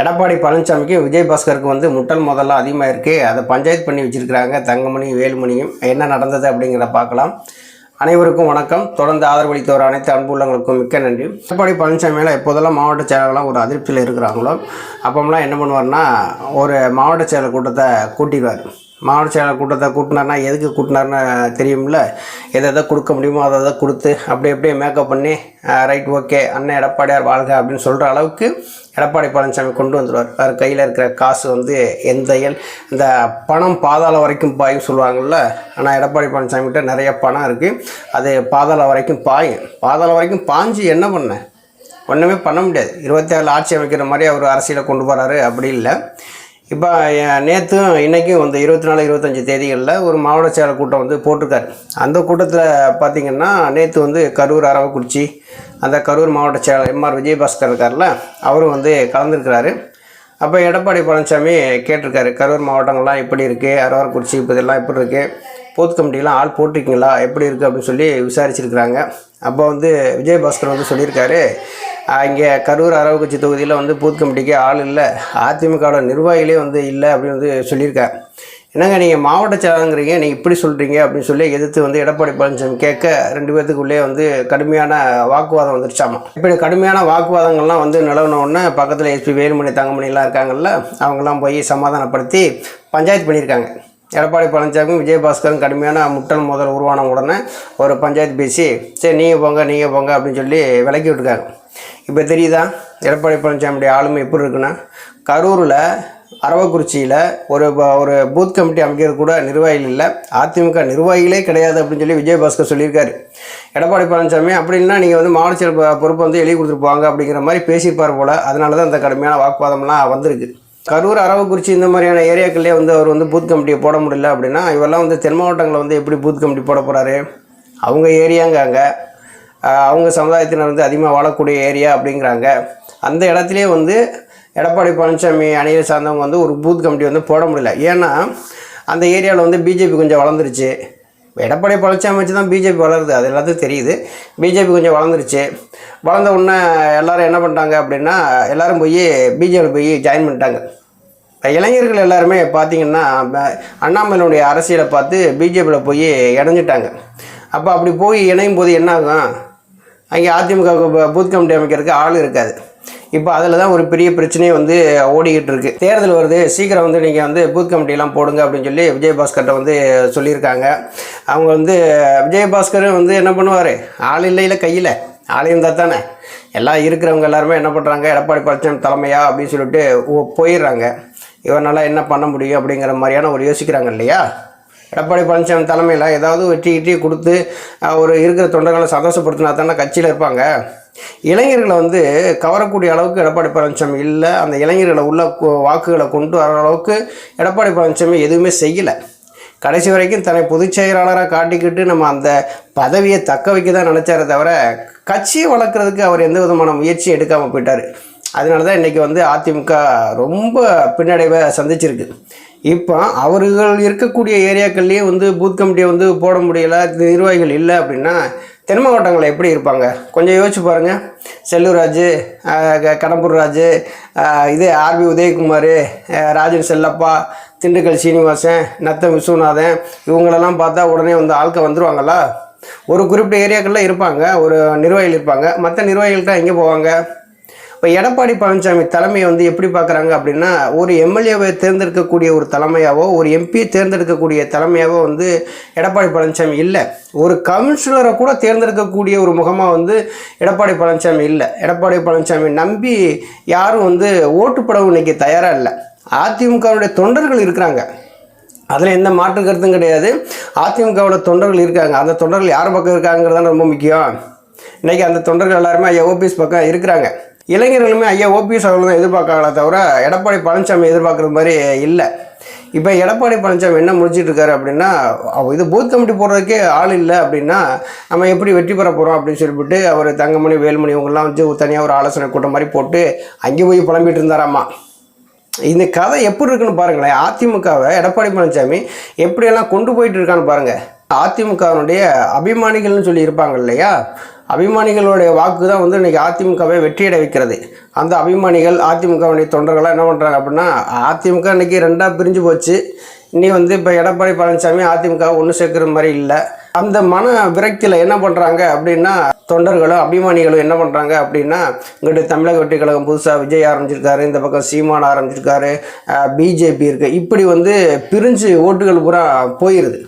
எடப்பாடி பழனிசாமிக்கு விஜயபாஸ்கருக்கு வந்து முட்டல் முதல்ல அதிகமாக இருக்குது அதை பஞ்சாயத்து பண்ணி வச்சுருக்கிறாங்க தங்கமணி வேலுமணியும். என்ன நடந்தது அப்படிங்கிறத பார்க்கலாம். அனைவருக்கும் வணக்கம். தொடர்ந்து ஆதரவளித்தவர் அனைத்து அன்புள்ளங்களுக்கும் மிக்க நன்றி. எடப்பாடி பழனிசாமி மேலே எப்போதெல்லாம் மாவட்ட செயலாளர்லாம் ஒரு அதிருப்தியில் இருக்கிறாங்களோ அப்போம்லாம் என்ன பண்ணுவார்னா ஒரு மாவட்ட செயலர் கூட்டத்தை கூட்டிடுவார். மாவட்ட செயலாளர் கூட்டத்தை கூட்டினார்னா எதுக்கு கூட்டினார்னு தெரியும்ல? எதை எதை கொடுக்க முடியுமோ அதை எதை கொடுத்து அப்படி அப்படியே மேக்கப் பண்ணி ரைட் ஓகே அண்ணன் எடப்பாடியார் வாழ்க அப்படின்னு சொல்கிற அளவுக்கு எடப்பாடி பழனிசாமி கொண்டு வந்துடுவார். அவர் கையில் இருக்கிற காசு வந்து எந்த எல் இந்த பணம் பாதாளம் வரைக்கும் பாயும் சொல்லுவாங்கள்ல ஆனால் எடப்பாடி பழனிசாமி கிட்ட நிறைய பணம் இருக்குது அது பாதாளம் வரைக்கும் பாயும். பாதாளம் வரைக்கும் பாஞ்சு என்ன பண்ண? ஒன்றுமே பண்ண முடியாது. இருபத்தேழு ஆட்சி அமைக்கிற மாதிரி அவர் அரசியலை கொண்டு போகிறாரு அப்படி இல்லை. இப்போ நேற்றும் இன்றைக்கும் வந்து இருபத்தி நாலு இருபத்தஞ்சி தேதிகளில் ஒரு மாவட்ட செயலர் கூட்டம் வந்து போட்டிருக்காரு. அந்த கூட்டத்தில் பார்த்திங்கன்னா நேற்று வந்து கரூர் அரவக்குறிச்சி அந்த கரூர் மாவட்ட செயலர் எம்ஆர் விஜயபாஸ்கர் இருக்கார்ல அவரும் வந்து கலந்துருக்கிறாரு. அப்போ எடப்பாடி பழனிசாமி கேட்டிருக்காரு கரூர் மாவட்டங்கள்லாம் எப்படி இருக்குது அரவக்குறிச்சி இப்போ இதெல்லாம் எப்படி இருக்குது போத் கமிட்டிலாம் ஆள் போட்டிருக்கீங்களா எப்படி இருக்குது அப்படின்னு சொல்லி விசாரிச்சிருக்கிறாங்க. அப்போ வந்து விஜயபாஸ்கர் வந்து சொல்லியிருக்காரு இங்கே கரூர் அரவக்குறிச்சி தொகுதியில் வந்து பூத் கமிட்டிக்கு ஆள் இல்லை. அதிமுகவோட நிர்வாகிகளே வந்து இல்லை அப்படின்னு வந்து சொல்லியிருக்காரு என்னங்க நீங்கள் மாவட்ட செயலாளங்கிறீங்க நீங்கள் இப்படி சொல்கிறீங்க அப்படின்னு சொல்லி எதிர்த்து வந்து எடப்பாடி பழனிசாமி கேட்க ரெண்டு பேர்த்துக்குள்ளே வந்து கடுமையான வாக்குவாதம் வந்துருச்சாமா? இப்படி கடுமையான வாக்குவாதங்கள்லாம் வந்து நிலவினோடனே பக்கத்தில் எஸ்பி வேலுமணி தங்கமணிலாம் இருக்காங்கல்ல அவங்கெல்லாம் போய் சமாதானப்படுத்தி பஞ்சாயத்து பண்ணியிருக்காங்க. எடப்பாடி பழனிசாமி விஜயபாஸ்கரும் கடுமையான முட்டல் முதல் உருவான உடனே ஒரு பஞ்சாயத்து பேசி சரி நீங்கள் போங்க நீங்கள் போங்க அப்படின்னு சொல்லி விலக்கி விட்டுருக்காங்க. இப்போ தெரியுதா? எடப்பாடி பழனிசாமியுடைய ஆளுமை எப்படி இருக்குன்னா கரூரில் அரவக்குறிச்சியில் ஒரு ப- ஒரு பூத் கமிட்டி அமைக்கிறது கூட நிர்வாகிகள் இல்லை. அதிமுக நிர்வாகிகளே கிடையாது அப்படின்னு சொல்லி விஜயபாஸ்கர் சொல்லியிருக்காரு. எடப்பாடி பழனிசாமி அப்படின்னா நீங்கள் வந்து மாவட்ட செயல் பொறுப்பை வந்து எழுதி கொடுத்துருப்பாங்க அப்படிங்கிற மாதிரி பேசியிருப்பார் போல். அதனால தான் இந்த கடுமையான வாக்குவாதம்லாம் வந்திருக்கு. கரூர் அரவக்குறிச்சி இந்த மாதிரியான ஏரியாக்கள்லேயே வந்து அவர் வந்து பூத் கமிட்டியை போட முடியல அப்படின்னா இவெல்லாம் வந்து தென் மாவட்டங்களில் வந்து எப்படி பூத் கமிட்டி போட போகிறாரு அவங்க ஏரியாங்காங்க. அவங்க சமுதாயத்தினர் வந்து அதிகமாக வாழக்கூடிய ஏரியா அப்படிங்கிறாங்க. அந்த இடத்துலையே வந்து எடப்பாடி பழனிசாமி அணியை சார்ந்தவங்க வந்து ஒரு பூத் கமிட்டி வந்து போட முடியல. ஏன்னா அந்த ஏரியாவில் வந்து பிஜேபி கொஞ்சம் வளர்ந்துருச்சு. எடப்பாடி பழனிசாமி வச்சு தான் பிஜேபி வளருது அது எல்லாத்துக்கும் தெரியுது. பிஜேபி கொஞ்சம் வளர்ந்துருச்சு. வளர்ந்த உடனே எல்லாரும் என்ன பண்ணிட்டாங்க அப்படின்னா எல்லாரும் போய் பிஜேபியில் போய் ஜாயின் பண்ணிட்டாங்க. இளைஞர்கள் எல்லாருமே பார்த்தீங்கன்னா ப- அண்ணாமலையுடைய அரசியலை பார்த்து பிஜேபியில் போய் இணைஞ்சிட்டாங்க. அப்போ அப்படி போய் இணையும் போது என்ன ஆகும் அங்கே அதிமுக பூத் கமிட்டி அமைக்கிறதுக்கு ஆள் இருக்காது. இப்போ அதில் தான் ஒரு பெரிய பிரச்சனையே வந்து ஓடிக்கிட்டு இருக்கு. தேர்தல் வருது சீக்கிரம் வந்து நீங்கள் வந்து பூத் கமிட்டிலாம் போடுங்க அப்படின்னு சொல்லி விஜயபாஸ்கர்கிட்ட வந்து சொல்லியிருக்காங்க. அவங்க வந்து விஜயபாஸ்கர் வந்து என்ன பண்ணுவார்? ஆள் இல்லை கையில். ஆள் இருந்தால் தானே. எல்லாம் இருக்கிறவங்க எல்லாருமே என்ன பண்ணுறாங்க எடப்பாடி பழனிசாமி தலைமையா அப்படின்னு சொல்லிட்டு போயிடுறாங்க. இவனால் என்ன பண்ண முடியும் அப்படிங்கிற மாதிரியான ஒரு யோசிக்கிறாங்க இல்லையா? எடப்பாடி பழனிசாமி தலைமையில் ஏதாவது வெற்றி கிட்டி கொடுத்து ஒரு இருக்கிற தொண்டர்களை சந்தோஷப்படுத்தினா தானே கட்சியில் இருப்பாங்க. இளைஞர்களை வந்து கவரக்கூடிய அளவுக்கு எடப்பாடி பழனிசாமி இல்லை. அந்த இளைஞர்களை உள்ள வாக்குகளை கொண்டு வர அளவுக்கு எடப்பாடி பழனிசாமி எதுவுமே செய்யலை. கடைசி வரைக்கும் தன்னை பொதுச் செயலாளராக காட்டிக்கிட்டு நம்ம அந்த பதவியை தக்க வைக்க தான் நினச்சாரே தவிர கட்சியை வளர்க்குறதுக்கு அவர் எந்த விதமான முயற்சியும் எடுக்காமல் போயிட்டார். அதனால தான் இன்றைக்கி வந்து அதிமுக ரொம்ப பின்னடைவை சந்திச்சிருக்கு. இப்போ அவர்கள் இருக்கக்கூடிய ஏரியாக்கள்லேயே வந்து பூத் கமிட்டியை வந்து போட முடியல நிர்வாகிகள் இல்லை அப்படின்னா தென் மாவட்டங்களில் எப்படி இருப்பாங்க? கொஞ்சம் யோசிச்சு பாருங்கள் செல்லூர்ராஜ் க- கடம்பூர் ராஜு இது ஆர்பி உதயகுமார் ராஜன் செல்லப்பா திண்டுக்கல் சீனிவாசன் நத்தம் விஸ்வநாதன் இவங்களெல்லாம் பார்த்தா உடனே வந்து ஆட்கள் வந்துருவாங்களா? ஒரு குறிப்பிட்ட ஏரியாக்களில் இருப்பாங்க ஒரு நிர்வாகிகள் இருப்பாங்க. மற்ற நிர்வாகிகள்கிட்ட எங்கே போவாங்க? இப்போ எடப்பாடி பழனிசாமி தலைமையை வந்து எப்படி பார்க்குறாங்க அப்படின்னா ஒரு எம்எல்ஏவை தேர்ந்தெடுக்கக்கூடிய ஒரு தலைமையாவோ ஒரு எம்பியை தேர்ந்தெடுக்கக்கூடிய தலைமையாவோ வந்து எடப்பாடி பழனிசாமி இல்லை. ஒரு கவுன்சிலரை கூட தேர்ந்தெடுக்கக்கூடிய ஒரு முகமாக வந்து எடப்பாடி பழனிசாமி இல்லை. எடப்பாடி பழனிசாமி நம்பி யாரும் வந்து ஓட்டுப்படவும் இன்றைக்கி தயாராக இல்லை. அதிமுகவுடைய தொண்டர்கள் இருக்கிறாங்க. அதில் எந்த மாற்று கருத்தும் கிடையாது. அதிமுகவோட தொண்டர்கள் இருக்காங்க. அந்த தொண்டர்கள் யார் பக்கம் இருக்காங்கிறது தான் ரொம்ப முக்கியம். இன்றைக்கி அந்த தொண்டர்கள் எல்லாருமே ஐயா ஓபிஎஸ் பக்கம் இருக்கிறாங்க. இளைஞர்களுமே ஐயா ஓபிஎஸ் அவர்கள் தான் எதிர்பார்க்காங்களே தவிர எடப்பாடி பழனிசாமி எதிர்பார்க்குற மாதிரி இல்லை. இப்போ எடப்பாடி பழனிசாமி என்ன முடிச்சிட்டு இருக்காரு அப்படின்னா இது பூத் கமிட்டி போடுறதுக்கே ஆள் இல்லை அப்படின்னா நம்ம எப்படி வெற்றி பெற போகிறோம் அப்படின்னு சொல்லிவிட்டு அவர் தங்கமணி வேலுமணி இவங்கெல்லாம் வச்சு தனியாக ஒரு ஆலோசனை கூட்டம் மாதிரி போட்டு அங்கே போய் புலம்பிட்டு இருந்தாராம்மா இந்த கதை எப்படி இருக்குன்னு பாருங்களேன். அதிமுகவை எடப்பாடி பழனிசாமி எப்படியெல்லாம் கொண்டு போயிட்டு இருக்கான்னு பாருங்கள் அதிமுகவினுடைய அபிமானிகள்னு சொல்லி இருப்பாங்க இல்லையா? அபிமானிகளுடைய வாக்கு தான் வந்து இன்றைக்கி அதிமுகவை வெற்றியடை வைக்கிறது. அந்த அபிமானிகள் அதிமுகவுடைய தொண்டர்களாக என்ன பண்ணுறாங்க அப்படின்னா அதிமுக இன்றைக்கி ரெண்டாக பிரிஞ்சு போச்சு. இனி வந்து இப்போ எடப்பாடி பழனிசாமி அதிமுக ஒன்று சேர்க்குற மாதிரி இல்லை. அந்த மன விரக்தியில் என்ன பண்ணுறாங்க அப்படின்னா தொண்டர்களும் அபிமானிகளும் என்ன பண்ணுறாங்க அப்படின்னா இங்கிட்டு தமிழக வெற்றி கழகம் புதுசாக விஜய் ஆரம்பிச்சிருக்காரு இந்த பக்கம் சீமான் ஆரம்பிச்சிருக்காரு பிஜேபி இருக்குது இப்படி வந்து பிரிஞ்சு ஓட்டுகள் பூரா போயிடுது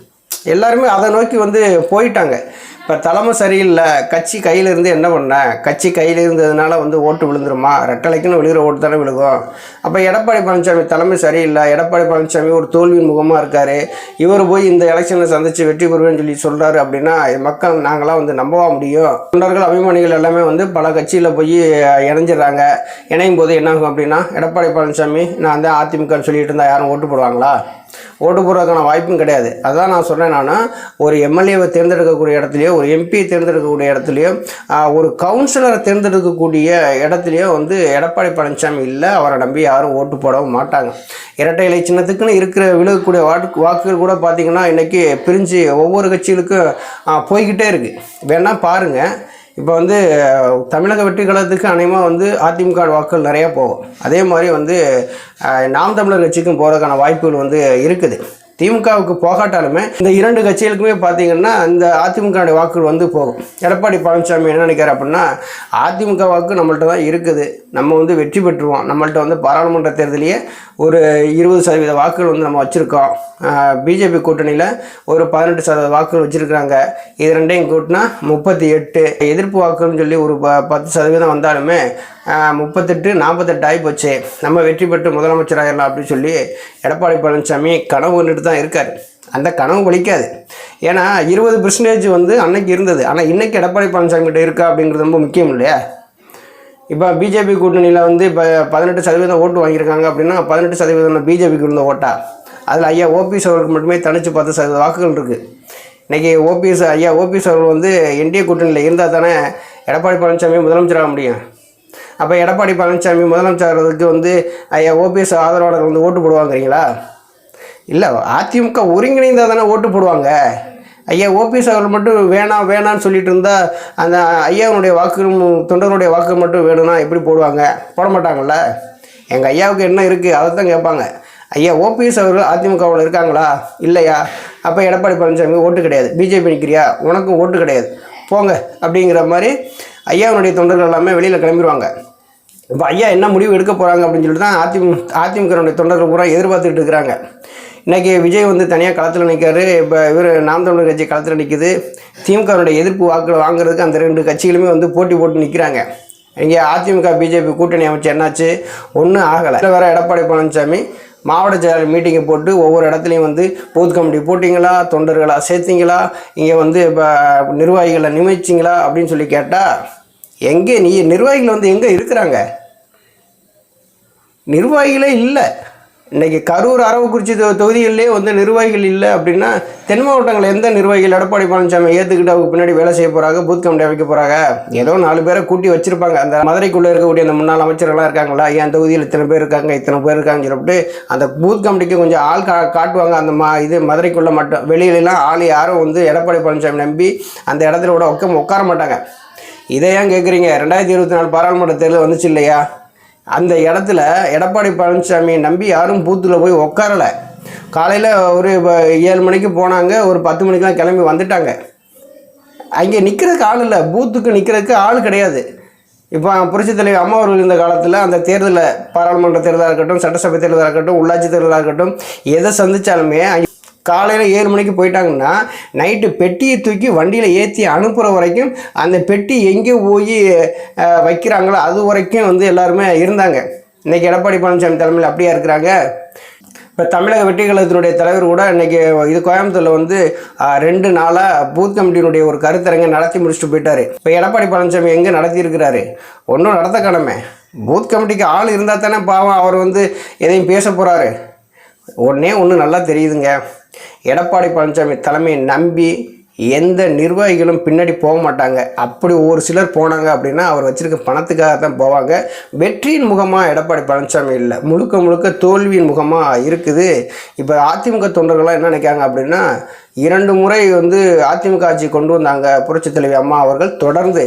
எல்லாருமே அதை நோக்கி வந்து போயிட்டாங்க. இப்போ தலைமை சரியில்லை கட்சி கையிலிருந்து என்ன பண்ண? கட்சி கையில் இருந்ததுனால வந்து ஓட்டு விழுந்துருமா? ரெட்டலைக்குன்னு விழுகிற ஓட்டு தானே விழுகும். அப்போ எடப்பாடி பழனிசாமி தலைமை சரியில்லை எடப்பாடி பழனிசாமி ஒரு தோல்வியின் முகமாக இருக்கார். இவர் போய் இந்த எலெக்ஷனை சந்தித்து வெற்றி பெறுவேன்னு சொல்லி சொல்கிறாரு அப்படின்னா மக்கள் நாங்களாம் வந்து நம்பவா முடியும்? தொண்டர்கள் அபிமானிகள் எல்லாமே வந்து பல கட்சியில் போய் இணைஞ்சிடுறாங்க. இணையும் போது என்னாகும் அப்படின்னா எடப்பாடி பழனிசாமி நான் தான் அதிமுகன்னு சொல்லிட்டு இருந்தால் யாரும் ஓட்டு போடுவாங்களா? ஓட்டு போடுறதுக்கான வாய்ப்பும் கிடையாது. அதான் நான் சொன்னேன் நான் ஒரு எம்எல்ஏவை தேர்ந்தெடுக்கக்கூடிய இடத்துலையோ ஒரு எம்பியை தேர்ந்தெடுக்கக்கூடிய இடத்துலையோ ஒரு கவுன்சிலரை தேர்ந்தெடுக்கக்கூடிய இடத்துலையோ வந்து எடப்பாடி பழனிசாமி இல்லை அவரை நம்பி யாரும் ஓட்டு போடவும் மாட்டாங்க. இரட்டை இலை சின்னத்துக்குன்னு இருக்கிற விழுகக்கூடிய வாக்கு வாக்குகள் கூட பார்த்தீங்கன்னா இன்றைக்கி பிரிஞ்சு ஒவ்வொரு கட்சிகளுக்கும் போய்கிட்டே இருக்குது வேணால் பாருங்கள் இப்போ வந்து தமிழக வெற்றி கழகத்துக்கு அநேகமாக வந்து அதிமுக வாக்குகள் நிறையா போகும். அதே மாதிரி வந்து நாம் தமிழர் கட்சிக்கும் போகிறதுக்கான வாய்ப்புகள் வந்து இருக்குது. திமுகவுக்கு போகாட்டாலுமே இந்த இரண்டு கட்சிகளுக்குமே பார்த்தீங்கன்னா இந்த அதிமுக வாக்குகள் வந்து போகும். எடப்பாடி பழனிசாமி என்ன நினைக்கிறார் அப்படின்னா அதிமுக வாக்கு நம்மள்ட்ட தான் இருக்குது. நம்ம வந்து வெற்றி பெற்றுவோம் நம்மள்ட்ட வந்து பாராளுமன்ற தேர்தலையே ஒரு இருபது சதவீத வாக்குகள் வந்து நம்ம வச்சுருக்கோம். பிஜேபி கூட்டணியில் ஒரு பதினெட்டு சதவீத வாக்குகள் வச்சுருக்காங்க இது ரெண்டையும் கூட்டினா முப்பத்தி எட்டு. எதிர்ப்பு வாக்குன்னு சொல்லி ஒரு ப பத்து சதவீதம் வந்தாலுமே முப்பத்தெட்டு நாற்பத்தெட்டு ஆகி போச்சு நம்ம வெற்றி பெற்று முதலமைச்சர் ஆகிடலாம் அப்படின்னு சொல்லி எடப்பாடி பழனிசாமி கனவு கொண்டுட்டு தான் இருக்கார். அந்த கனவு பலிக்காது ஏன்னா இருபது பெர்சன்டேஜ் வந்து அன்னைக்கு இருந்தது. ஆனால் இன்னைக்கு எடப்பாடி பழனிசாமி கிட்ட இருக்கா அப்படிங்கிறது ரொம்ப முக்கியம் இல்லையா? இப்போ பிஜேபி கூட்டணியில் வந்து இப்போ பதினெட்டு சதவீதம் ஓட்டு வாங்கியிருக்காங்க அப்படின்னா பதினெட்டு சதவீதம் பிஜேபிக்கு இருந்த ஓட்டா? அதில் ஐயா ஓபிஎஸ் அவர்களுக்கு மட்டுமே தனிச்சு பத்து சதவீத வாக்குகள் இருக்குது இன்றைக்கி ஓபிஎஸ் ஐயா ஓபிஎஸ் அவர்கள் வந்து என்டிஏ கூட்டணியில் இருந்தால் தானே எடப்பாடி பழனிசாமி முதலமைச்சராக முடியும். அப்போ எடப்பாடி பழனிசாமி முதலமைச்சருக்கு வந்து ஐயா ஓபிஎஸ் ஆதரவாளர்கள் வந்து ஓட்டு போடுவாங்கிறீங்களா? இல்லை அதிமுக ஒருங்கிணைந்தால் தானே ஓட்டு போடுவாங்க. ஐயா ஓபிஎஸ் அவர்கள் மட்டும் வேணாம் வேணாம்னு சொல்லிட்டு இருந்தால் அந்த ஐயாவுடைய வாக்கு தொண்டர்களுடைய வாக்கு மட்டும் வேணும்னா எப்படி போடுவாங்க? போட மாட்டாங்கள்ல எங்கள் ஐயாவுக்கு என்ன இருக்குது அதை தான் கேட்பாங்க. ஐயா ஓபிஎஸ் அவர்கள் அதிமுகவில் இருக்காங்களா? இல்லையா? அப்போ எடப்பாடி பழனிசாமி ஓட்டு கிடையாது. பிஜேபி நிற்கிறியா உனக்கும் ஓட்டு கிடையாது. போங்க அப்படிங்கிற மாதிரி ஐயாவுடைய தொண்டர்கள் எல்லாமே வெளியில் கிளம்பிடுவாங்க இப்போ ஐயா என்ன முடிவு எடுக்க போகிறாங்க அப்படின்னு சொல்லிட்டு தான் அதிமுக அதிமுகனுடைய தொண்டர்கள் பூரா எதிர்பார்த்துக்கிட்டு இருக்கிறாங்க. இன்றைக்கி விஜய் வந்து தனியாக களத்தில் நிற்கிறாரு இப்போ இவர் நாம் தமிழர் கட்சி களத்தில் நிற்குது திமுகவினுடைய எதிர்ப்பு வாக்குகள் வாங்குறதுக்கு அந்த ரெண்டு கட்சிகளுமே வந்து போட்டி போட்டு நிற்கிறாங்க இங்கே அதிமுக பிஜேபி கூட்டணி அமைச்சு என்னாச்சு? ஒன்றும் ஆகலை. வேறு எடப்பாடி பழனிசாமி மாவட்ட செயலாளர் மீட்டிங்கை போட்டு ஒவ்வொரு இடத்துலையும் வந்து பூத் கமிட்டி போட்டிங்களா? தொண்டர்களா சேர்த்திங்களா? இங்கே வந்து இப்போ நிர்வாகிகளை நியமிச்சிங்களா? அப்படின்னு சொல்லி கேட்டால் எங்கே நீ நிர்வாகிகள் வந்து எங்கே இருக்கிறாங்க? நிர்வாகிகளே இல்லை. இன்றைக்கி கரூர் அரவக்குறிச்சி தொகுதிகளிலே வந்து நிர்வாகிகள் இல்லை அப்படின்னா தென் மாவட்டங்களில் எந்த நிர்வாகிகள் எடப்பாடி பழனிசாமி ஏற்றுக்கிட்டு அவங்க பின்னாடி வேலை செய்ய போகிறாங்க பூத் கமிட்டி அமைக்க போகிறாங்க ஏதோ நாலு பேரை கூட்டி வச்சுருப்பாங்க. அந்த மதுரைக்குள்ளே இருக்கக்கூடிய அந்த முன்னாள் அமைச்சர்கள்லாம் இருக்காங்களா? ஏன் தொகுதியில் இத்தனை பேர் இருக்காங்க இத்தனை பேர் இருக்காங்கன்னு சொல்லிட்டு அந்த பூத் கமிட்டிக்கு கொஞ்சம் ஆள் கா காட்டுவாங்க. அந்த மா இது மதுரைக்குள்ளே மட்டும் வெளியிலலாம் ஆள் யாரும் வந்து எடப்பாடி பழனிசாமி நம்பி அந்த இடத்துல கூட உட்க உட்கார மாட்டாங்க. இதை ஏன் கேட்குறீங்க ரெண்டாயிரத்தி இருபத்தி நாலு பாராளுமன்ற தேர்தல் வந்துச்சு இல்லையா? அந்த இடத்துல எடப்பாடி பழனிசாமியை நம்பி யாரும் பூத்தில் போய் உட்காரலை காலையில் ஒரு ஏழு மணிக்கு போனாங்க ஒரு பத்து மணிக்கெலாம் கிளம்பி வந்துட்டாங்க. அங்கே நிற்கிறதுக்கு ஆள் இல்லை. பூத்துக்கு நிற்கிறதுக்கு ஆள் கிடையாது. இப்போ புரட்சித் தலைவர் அம்மா அவர்கள் இருந்த காலத்தில் அந்த தேர்தலில் பாராளுமன்ற தேர்தலாக இருக்கட்டும் சட்டசபை தேர்தலாக இருக்கட்டும் உள்ளாட்சி தேர்தலாக இருக்கட்டும் எதை சந்திச்சாலுமே காலையில் ஏழு மணிக்கு போயிட்டாங்கன்னா நைட்டு பெட்டியை தூக்கி வண்டியில் ஏற்றி அனுப்புகிற வரைக்கும் அந்த பெட்டி எங்கே போய் வைக்கிறாங்களோ அது வரைக்கும் வந்து எல்லாருமே இருந்தாங்க. இன்றைக்கி எடப்பாடி பழனிசாமி தலைமையில் அப்படியே இருக்கிறாங்க. இப்போ தமிழக வெற்றி கழகத்தினுடைய தலைவர் கூட இன்னைக்கு இது கோயம்புத்தூரில் வந்து ரெண்டு நாளாக பூத் கமிட்டியினுடைய ஒரு கருத்தரங்கை நடத்தி முடிச்சுட்டு போயிட்டார். இப்போ எடப்பாடி பழனிசாமி எங்கே நடத்தியிருக்கிறாரு ஒன்றும் நடத்த கடமை பூத் கமிட்டிக்கு ஆள் இருந்தால் தானே பாவம் அவர் வந்து எதையும் பேச போகிறாரு ஒன்றே ஒன்று நல்லா தெரியுதுங்க. எடப்பாடி பழனிசாமி தலைமையை நம்பி எந்த நிர்வாகிகளும் பின்னாடி போக மாட்டாங்க. அப்படி ஒரு சிலர் போனாங்க அப்படின்னா அவர் வச்சிருக்க பணத்துக்காக தான் போவாங்க. வெற்றியின் முகமாக எடப்பாடி பழனிசாமி இல்லை. முழுக்க முழுக்க தோல்வியின் முகமாக இருக்குது. இப்போ அதிமுக தொண்டர்கள்லாம் என்ன நினைக்காங்க அப்படின்னா இரண்டு முறை வந்து அதிமுக ஆட்சி கொண்டு வந்தாங்க. புரட்சித் தலைவி அம்மா அவர்கள் தொடர்ந்து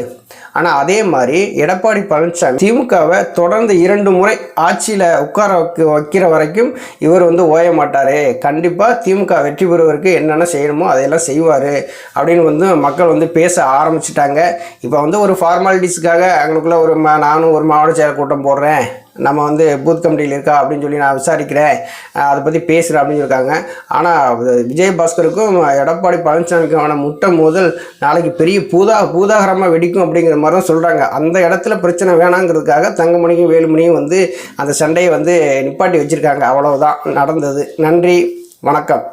ஆனால் அதே மாதிரி எடப்பாடி பழனிசாமி திமுகவை தொடர்ந்து இரண்டு முறை ஆட்சியில் உட்கார வைக்க வைக்கிற வரைக்கும் இவர் வந்து ஓய மாட்டார். கண்டிப்பாக திமுக வெற்றி பெறுவதற்கு என்னென்ன செய்யணுமோ அதையெல்லாம் செய்வார் அப்படின்னு வந்து மக்கள் வந்து பேச ஆரம்பிச்சிட்டாங்க. இப்போ வந்து ஒரு ஃபார்மாலிட்டிஸ்க்காக அவங்களுக்குள்ள ஒரு நானும் ஒரு மாவட்ட செயல் கூட்டம் போடுறேன். நம்ம வந்து பூத் கமிட்டியில் இருக்கா அப்படின்னு சொல்லி நான் விசாரிக்கிறேன். அதை பற்றி பேசுகிறேன் அப்படின்னு இருக்காங்க ஆனால் விஜயபாஸ்கருக்கும் எடப்பாடி பழனிசாமிக்குமான முட்டை மோதல் நாளைக்கு பெரிய பூதா பூதாகரமாக வெடிக்கும் அப்படிங்கிற மாதிரி தான் சொல்கிறாங்க அந்த இடத்துல பிரச்சனை வேணாங்கிறதுக்காக தங்கமணியும் வேலுமணியும் வந்து அந்த சண்டையை வந்து நிப்பாட்டி வச்சுருக்காங்க. அவ்வளவுதான் நடந்தது. நன்றி வணக்கம்.